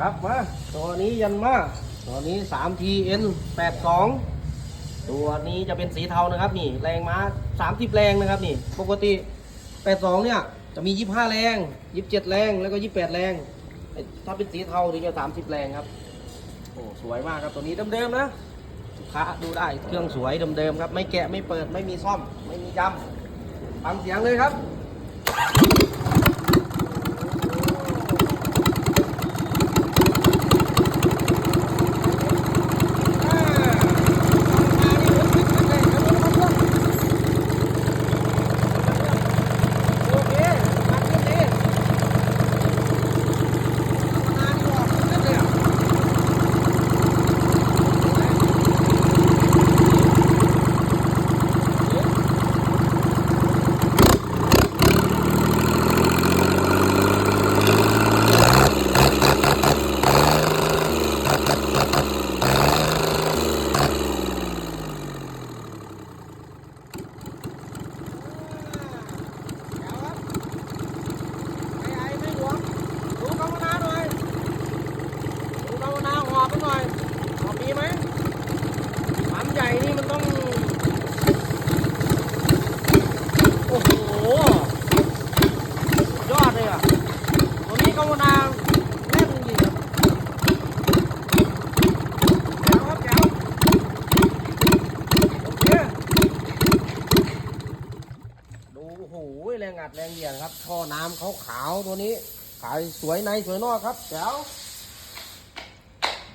ครับมาตัวนี้ยันมาตัวนี้ 3TN 82 ตัวนี้จะเป็นสีเทานะครับนี่แรงม้า30 แรงนะครับนี่ปกติ 82 เนี่ยจะมี 25 แรง 27 แรงแล้วก็ 28 แรง ถ้าเป็นสีเทาถึงจะ 30 แรงครับโอ้สวยมากครับตัวนี้เดิมๆนะลูกค้าดูได้เครื่องสวยเดิมๆครับ ไม่แกะไม่เปิดไม่มีซ่อมไม่มีจำฟังเสียงเลยครับ ดูกรรมนาหน่อยดูกรรมนาห อบหน่อยหอบมีไหมปั๊มใหญ่นี่มันต้อง โอ้โห ยอดเลยอะตัวนี้กรรมนาแน่นจริงครับแจ๋วครับแจ๋วโอเคดูโอ้โห แรงอัดแรงเหยียดครับ ท่อน้ำขาวๆตัวนี้ ขายสวยในสวยนอกครับแจ๋ว